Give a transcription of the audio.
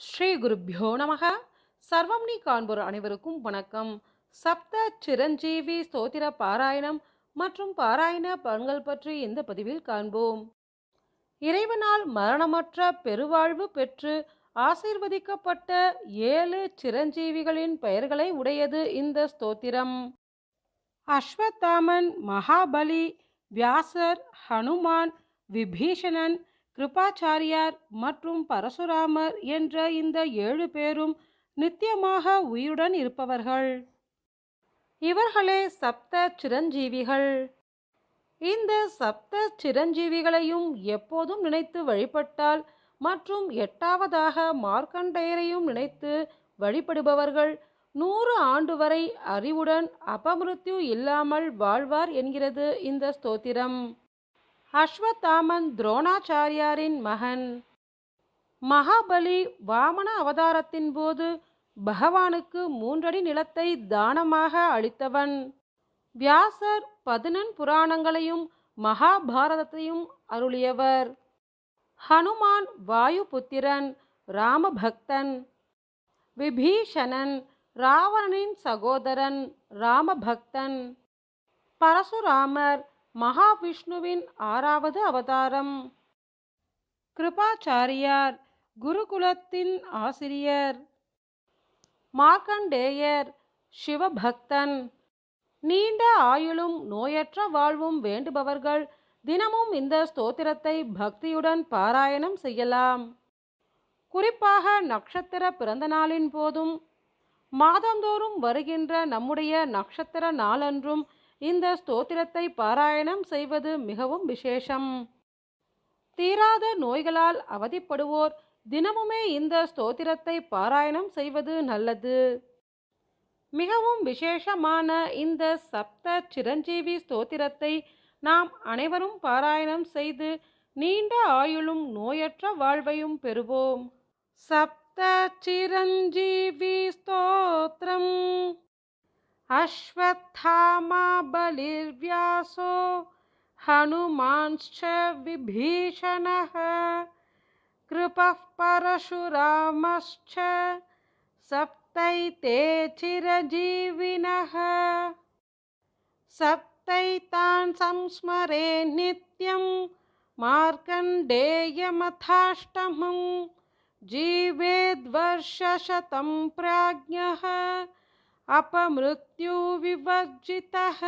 ஸ்ரீ குருப்பியோ நமக. சர்வம் நீ காண்போர் அனைவருக்கும் வணக்கம். சப்த சிரஞ்சீவி ஸ்தோத்திர பாராயணம் மற்றும் பாராயண பலன்கள் பற்றி இந்த பதிவில் காண்போம். இறைவனால் மரணமற்ற பெருவாழ்வு பெற்று ஆசீர்வதிக்கப்பட்ட ஏழு சிரஞ்சீவிகளின் பெயர்களை உடையது இந்த ஸ்தோத்திரம். அஸ்வத்தாமன் மகாபலி வியாசர் ஹனுமான் விபீஷணன் கிருபாச்சாரியார் மற்றும் பரசுராமர் என்ற இந்த ஏழு பேரும் நித்தியமாக உயிருடன் இருப்பவர்கள். இவர்களே சப்த சிரஞ்சீவிகள். இந்த சப்த சிரஞ்சீவிகளையும் எப்போதும் நினைத்து வழிபட்டால் மற்றும் எட்டாவதாக மார்க்கண்டேயரையும் நினைத்து வழிபடுபவர்கள் நூறு ஆண்டு வரை அறிவுடன் அபமிருத்யு இல்லாமல் வாழ்வார் என்கிறது இந்த ஸ்தோத்திரம். அஸ்வத்தாமன் துரோணாச்சாரியாரின் மகன். மகாபலி வாமன அவதாரத்தின் போது பகவானுக்கு மூன்றடி நிலத்தை தானமாக அளித்தவன். வியாசர் பதினெண் புராணங்களையும் மகாபாரதத்தையும் அருளியவர். ஹனுமான் வாயு புத்திரன் ராமபக்தன். விபீஷணன் ராவணனின் சகோதரன் ராமபக்தன். பரசுராமர் மகாவிஷ்ணுவின் ஆறாவது அவதாரம். கிருபாச்சாரியார் குருகுலத்தின் ஆசிரியர். மார்க்கண்டேயர் சிவபக்தன். நீண்ட ஆயுளும் நோயற்ற வாழ்வும் வேண்டுபவர்கள் தினமும் இந்த ஸ்தோத்திரத்தை பக்தியுடன் பாராயணம் செய்யலாம். குறிப்பாக நட்சத்திர பிறந்த நாளின் போதும் மாதந்தோறும் வருகின்ற நம்முடைய நட்சத்திர நாளன்றும் இந்த ஸ்தோத்திரத்தை பாராயணம் செய்வது மிகவும் விசேஷம். தீராத நோய்களால் அவதிப்படுவோர் தினமுமே இந்த ஸ்தோத்திரத்தை பாராயணம் செய்வது நல்லது. மிகவும் விசேஷமான இந்த சப்த சிரஞ்சீவி ஸ்தோத்திரத்தை நாம் அனைவரும் பாராயணம் செய்து நீண்ட ஆயுளும் நோயற்ற வாழ்வையும் பெறுவோம். சப்த சிரஞ்சீவி ஸ்தோத்திரம். अश्वत्थामा बलिर्व्यासो हनुमांश्च विभीषणः। कृपः परशुरामश्च सप्तैते चिरजीविनः। सप्तैतान् संस्मरे नित्यं मार्कण्डेयमथाष्टमं। जीवेद्वर्षशतं प्राज्ञः। अपमृत्युविवर्जितः।